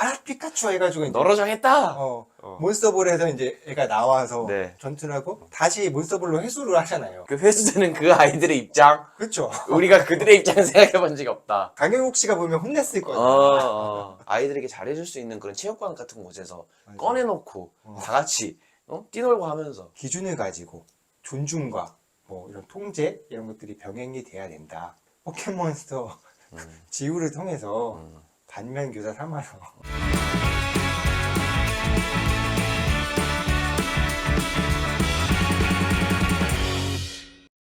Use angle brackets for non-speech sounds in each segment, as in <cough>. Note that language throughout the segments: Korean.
가라 피카츄 해가지고 이제 너로 정했다. 어, 어. 몬스터볼에서 이제 애가 나와서 네. 전투를 하고 다시 몬스터볼로 회수를 하잖아요. 그 회수되는 그 아이들의 입장, 그렇죠. 우리가 그들의 입장 생각해 본 적이 없다. 강영욱 씨가 보면 혼냈을 어, 거예요. 어. 아이들에게 잘해줄 수 있는 그런 체육관 같은 곳에서 맞아. 꺼내놓고 어. 다 같이 어? 뛰놀고 하면서 기준을 가지고 존중과 뭐 이런 통제 이런 것들이 병행이 돼야 된다. 포켓몬스터 <laughs> 지우를 통해서 음. 반면 교사 삼아서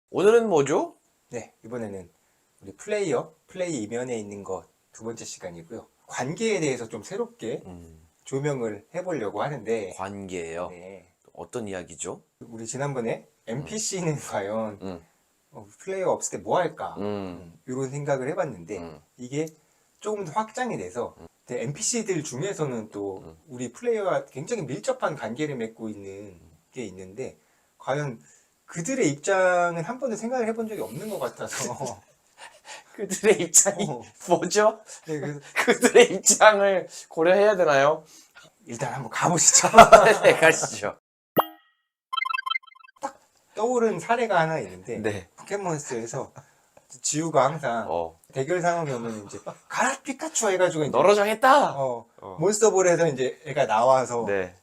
오늘은 뭐죠? 네 이번에는 우리 플레이어 플레이 이면에 있는 것 두 번째 시간이고요. 관계에 대해서 좀 새롭게 음, 조명을 해보려고 하는데 관계예요. 네, 어떤 이야기죠? 우리 지난번에 NPC는 과연 음, 어, 플레이어가 없을 때 뭐 할까 음, 이런 생각을 해봤는데 음. 이게 조금 더 확장이 돼서 NPC들 중에서는 또 음. 우리 플레이어와 굉장히 밀접한 관계를 맺고 있는 게 있는데 과연 그들의 입장은 한 번도 생각을 해본 적이 없는 것 같아서 <laughs> 그들의 입장이 어. 뭐죠? 네, 그래서 <laughs> 그들의 입장을 고려해야 되나요? 일단 한번 가보시죠. <laughs> 네, 가시죠. 떠오른 사례가 하나 있는데 네. 포켓몬스터에서 지우가 항상 어, 대결 상황이 오면 이제 가라 피카츄 해가지고 이제 너로 정했다. 어, 어. 몬스터볼에서 이제 애가 나와서 네.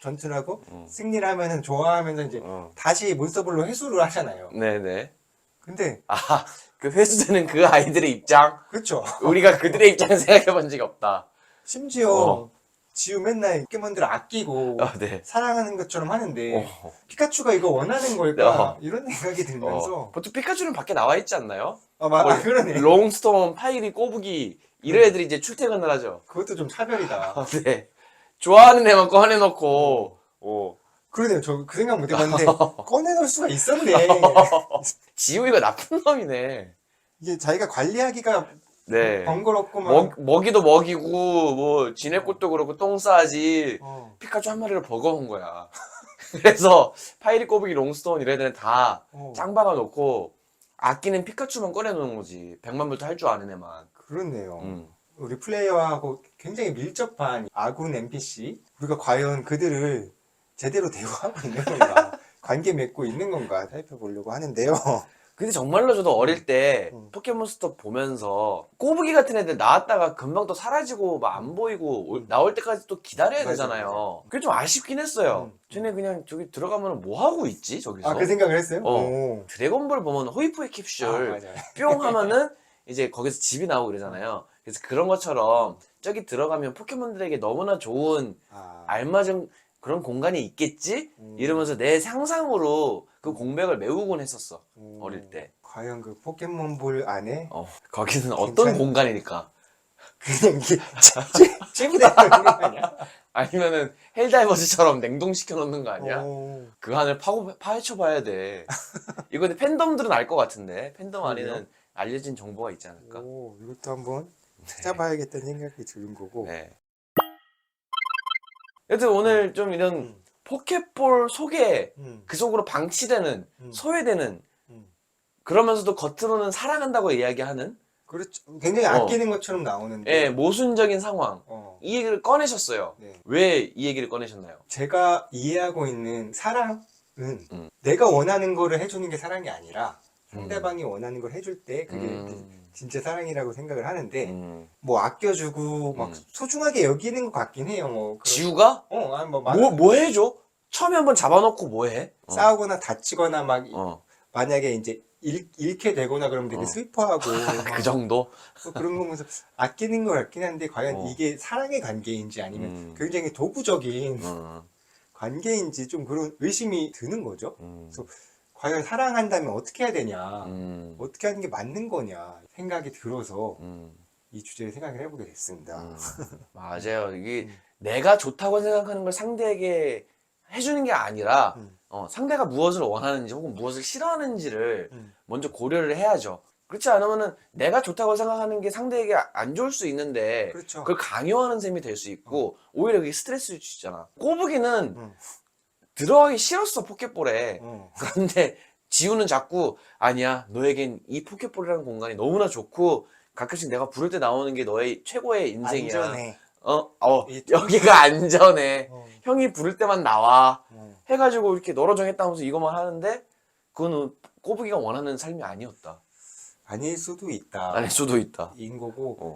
전투를 하고 음. 승리를 하면은 좋아하면서 이제 어. 다시 몬스터볼로 회수를 하잖아요. 네네. 근데 아, 그 회수되는 그 아이들의 입장, 그렇죠. 우리가 그들의 입장 생각해 본 적이 없다. 심지어 어. 지우 맨날 포켓몬들을 아끼고 어, 네. 사랑하는 것처럼 하는데 어. 피카츄가 이거 원하는 걸까 어. 이런 생각이 들면서 어. 보통 피카츄는 밖에 나와 있지 않나요? 아, 마, 아 뭐, 그러네. 롱스톤, 파이리, 꼬부기 이런 애들이 이제 출퇴근을 하죠. 그것도 좀 차별이다. 아, 네. 좋아하는 애만 꺼내놓고, 오. 그러네요. 저 그 생각 못 해봤는데 <laughs> 꺼내놓을 수가 있었네. <laughs> 지우이가 나쁜 놈이네. 이게 자기가 관리하기가 네. 번거롭고 막 먹, 먹이도 먹이고, 뭐, 지네꽃도 그렇고, 똥 싸지. 어, 피카츄 한 마리를 버거운 거야. <laughs> 그래서, 파이리, 꼬부기, 롱스톤 이런 애들은 다 어, 짱 박아놓고, 아끼는 피카츄만 꺼내놓는 거지. 백만불도 할 줄 아는 애만. 그렇네요. 음. 우리 플레이어하고 굉장히 밀접한 아군 NPC 우리가 과연 그들을 제대로 대화하고 있는 건가 <laughs> 관계 맺고 있는 건가 살펴보려고 하는데요. 근데 정말로 저도 어릴 때 음. 포켓몬스터 보면서 꼬부기 같은 애들 나왔다가 금방 또 사라지고 막 안 보이고 올- 나올 때까지 또 기다려야 맞아, 되잖아요. 그게 좀 아쉽긴 했어요. 음. 쟤네 그냥 저기 들어가면 뭐 하고 있지 저기서? 아 그 생각을 했어요? 어. 오. 드래곤볼 보면 호이포의 캡슐 아, 맞아요. 뿅 하면은 <laughs> 이제 거기서 집이 나오고 그러잖아요. 그래서 그런 것처럼 저기 들어가면 포켓몬들에게 너무나 좋은 아, 알맞은 그런 공간이 있겠지? 음. 이러면서 내 상상으로 그 공백을 메우곤 했었어. 음. 어릴 때. 과연 그 포켓몬볼 안에 어, 거기는 괜찮- 어떤 공간일까? 그냥 이게 <laughs> 아니야? 아니면은 헬다이버즈처럼 냉동시켜 놓는 거 아니야? 오. 그 안을 파고 파헤쳐 봐야 돼. 이거 근데 팬덤들은 알 것 같은데 팬덤 안에는? 알려진 정보가 있지 않을까? 오, 이것도 한번 찾아봐야겠다는 생각이 드는 거고. 네. 여튼 오늘 좀 이런 음. 포켓볼 속에 음. 그 속으로 방치되는 음. 소외되는 음. 그러면서도 겉으로는 사랑한다고 이야기하는 그렇죠. 굉장히 어. 아끼는 것처럼 나오는데. 예, 모순적인 상황 어. 이 얘기를 꺼내셨어요. 네. 왜 이 얘기를 꺼내셨나요? 제가 이해하고 있는 사랑은 음. 내가 원하는 거를 해주는 게 사랑이 아니라 상대방이 원하는 걸 해줄 때 그게 음. 진짜 사랑이라고 생각을 하는데 음. 뭐 아껴주고 막 음. 소중하게 여기는 것 같긴 해요. 뭐 그런- 지우가 어, 아니 뭐, 막 뭐, 뭐 해줘? 처음에 한번 잡아놓고 뭐 해? 어. 싸우거나 다치거나 막 어. 만약에 이제 잃, 잃게 되거나 그러면 되게 어. 슬퍼하고 <laughs> 그 정도? 뭐 그런 거 보면서 아끼는 것 같긴 한데 과연 어. 이게 사랑의 관계인지 아니면 음. 굉장히 도구적인 음. 관계인지 좀 그런 의심이 드는 거죠. 음. 그래서 과연 사랑한다면 어떻게 해야 되냐, 음. 어떻게 하는 게 맞는 거냐 생각이 들어서 음. 이 주제를 생각을 해보게 됐습니다. 음. <laughs> 맞아요. 이게 음. 내가 좋다고 생각하는 걸 상대에게 해주는 게 아니라 음. 어, 상대가 무엇을 원하는지 혹은 무엇을 싫어하는지를 음. 먼저 고려를 해야죠. 그렇지 않으면은 내가 좋다고 생각하는 게 상대에게 안 좋을 수 있는데 그렇죠. 그걸 강요하는 셈이 될 수 있고 오히려 그게 스트레스를 주잖아. 꼬부기는 음. 들어가기 싫었어 포켓볼에. 어. 그런데 지우는 자꾸 아니야 너에겐 이 포켓볼이라는 공간이 너무나 좋고 가끔씩 내가 부를 때 나오는 게 너의 최고의 인생이야. 안전해. 어, 어, 이- <laughs> 여기가 안전해. 어. 형이 부를 때만 나와. 어. 해가지고 이렇게 너로 정했다면서 이것만 하는데, 그거는 꼬부기가 원하는 삶이 아니었다. 아닐 수도 있다. 아닐 수도 있다. 인 거고 어.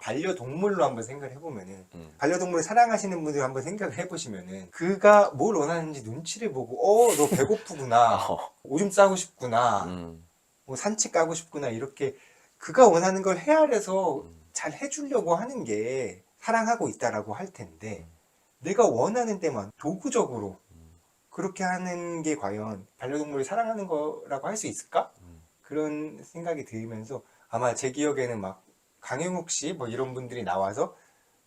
반려동물로 한번 생각을 해보면은 음. 반려동물을 사랑하시는 분들 한번 생각을 해보시면은 그가 뭘 원하는지 눈치를 보고 어 너 배고프구나 <laughs> 어, 오줌 싸고 싶구나 음, 뭐 산책 가고 싶구나 이렇게 그가 원하는 걸 헤아려서 음. 잘 해주려고 하는 게 사랑하고 있다라고 할 텐데 내가 원하는 데만 도구적으로 그렇게 하는 게 과연 반려동물을 사랑하는 거라고 할 수 있을까? 음. 그런 생각이 들면서 아마 제 기억에는 막 강영욱 씨 뭐 이런 분들이 나와서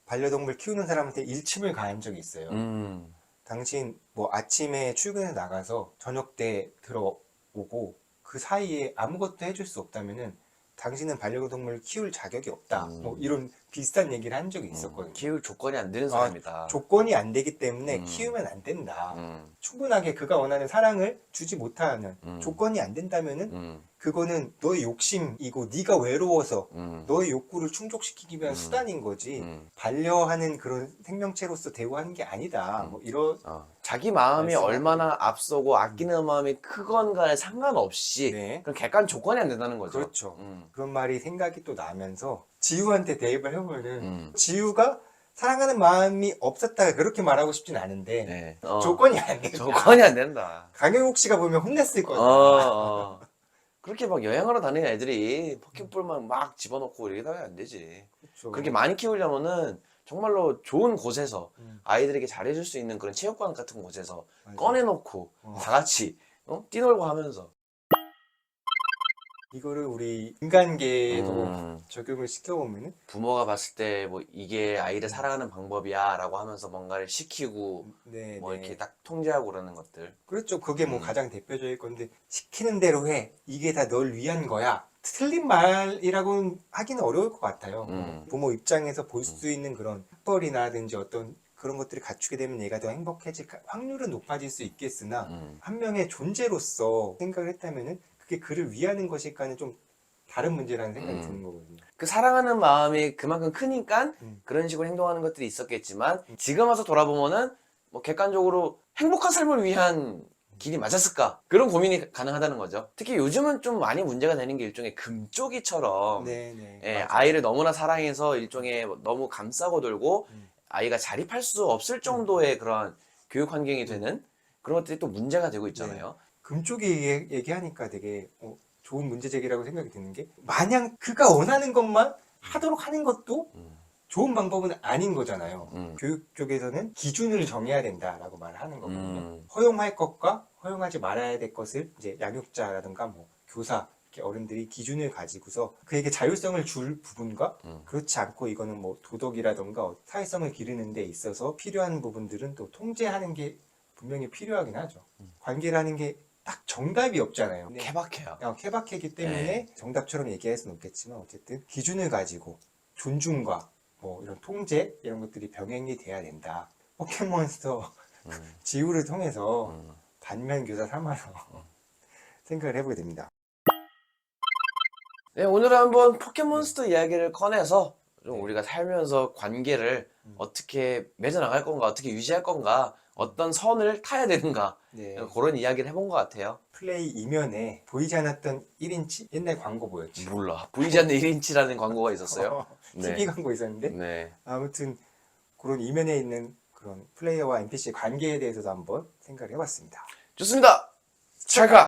반려동물 키우는 사람한테 일침을 가한 적이 있어요. 음, 당신 뭐 아침에 출근해 나가서 저녁 때 들어오고 그 사이에 아무것도 해줄 수 없다면은 당신은 반려동물 키울 자격이 없다. 음. 뭐 이런 비슷한 얘기를 한 적이 있었거든요. 키울 조건이 안 되는 아, 사람이다. 조건이 안 되기 때문에 음. 키우면 안 된다. 음, 충분하게 그가 원하는 사랑을 주지 못하는 음. 조건이 안 된다면은 음, 그거는 너의 욕심이고 네가 외로워서 음, 너의 욕구를 충족시키기 위한 음. 수단인 거지 음. 반려하는 그런 생명체로서 대우하는 게 아니다. 음. 뭐 이런 어, 자기 마음이. 얼마나 앞서고 아끼는 마음이 크건가에 상관없이 네. 그런 객관 조건이 안 된다는 거죠. 그렇죠. 음, 그런 말이 생각이 또 나면서 지우한테 대입을 해보면은 음. 지우가 사랑하는 마음이 없었다가 그렇게 말하고 싶진 않은데 네. 어, 조건이 안 된다. 조건이 안 된다. 강영욱 씨가 보면 혼냈을. 어. 그렇게 막 여행하러 다니는 애들이 포켓볼만 막 집어넣고 이렇게 하면 안 되지. 그렇죠. 그렇게 많이 키우려면은 정말로 좋은 곳에서 음. 아이들에게 잘해줄 수 있는 그런 체육관 같은 곳에서 맞아요. 꺼내놓고 어. 다 같이 어? 뛰놀고 하면서 이거를 우리 인간계에도 음, 적용을 시켜보면은 부모가 봤을 때 뭐 이게 아이를 사랑하는 방법이야라고 하면서 뭔가를 시키고 네, 뭐 네. 이렇게 딱 통제하고 그러는 것들. 그렇죠. 그게 뭐 음. 가장 대표적일 건데 시키는 대로 해. 이게 다 널 위한 거야. 틀린 말이라고는 하기는 어려울 것 같아요. 음. 부모 입장에서 볼 수 있는 그런 학벌이라든지 어떤 그런 것들을 갖추게 되면 얘가 더 행복해질 가- 확률은 높아질 수 있겠으나 음. 한 명의 존재로서 생각을 했다면은 그게 그를 위하는 것일까는 좀 다른 문제라는 생각이 음. 드는 거거든요. 그 사랑하는 마음이 그만큼 크니까 음. 그런 식으로 행동하는 것들이 있었겠지만 지금 와서 돌아보면은 뭐 객관적으로 행복한 삶을 위한 길이 맞았을까 그런 고민이 가능하다는 거죠. 특히 요즘은 좀 많이 문제가 되는 게 일종의 금쪽이처럼 네네. 예, 맞아요. 아이를 너무나 사랑해서 일종의 너무 감싸고 돌고 음. 아이가 자립할 수 없을 정도의 그런 교육 환경이 되는 그런 것들이 또 문제가 되고 있잖아요. 금쪽이 얘기- 얘기하니까 되게 어, 좋은 문제 제기라고 생각이 드는 게 마냥 그가 원하는 것만 하도록 하는 것도 음. 좋은 방법은 아닌 거잖아요. 음. 교육 쪽에서는 기준을 정해야 된다라고 말을 하는 거거든요. 음. 허용할 것과 허용하지 말아야 될 것을 이제 양육자라든가 뭐 교사 어른들이 기준을 가지고서 그에게 자율성을 줄 부분과 음. 그렇지 않고 이거는 뭐 도덕이라든가 사회성을 기르는 데 있어서 필요한 부분들은 또 통제하는 게 분명히 필요하긴 하죠. 관계라는 게 딱 정답이 없잖아요. 네. 케바케요. 그냥 케바케기 때문에 네. 정답처럼 얘기할 수는 없겠지만 어쨌든 기준을 가지고 존중과 뭐 이런 통제 이런 것들이 병행이 돼야 된다. 포켓몬스터 음. <laughs> 지우를 통해서 음. 반면 교사 삼아서 <laughs> 생각을 해보게 됩니다. 네, 오늘은 한번 포켓몬스터 이야기를 꺼내서 좀 우리가 살면서 관계를 음. 어떻게 맺어나갈 건가, 어떻게 유지할 건가, 어떤 선을 타야 되는가, 네. 그런 이야기를 해본 것 같아요. 플레이 이면에 보이지 않았던 1인치 옛날 광고 뭐였지? 몰라. 보이지 않는 1인치라는 광고가 있었어요. <laughs> TV 광고 있었는데 네. 아무튼 그런 이면에 있는 그런 플레이어와 NPC의 관계에 대해서도 한번 생각을 해봤습니다. 좋습니다. 찰카!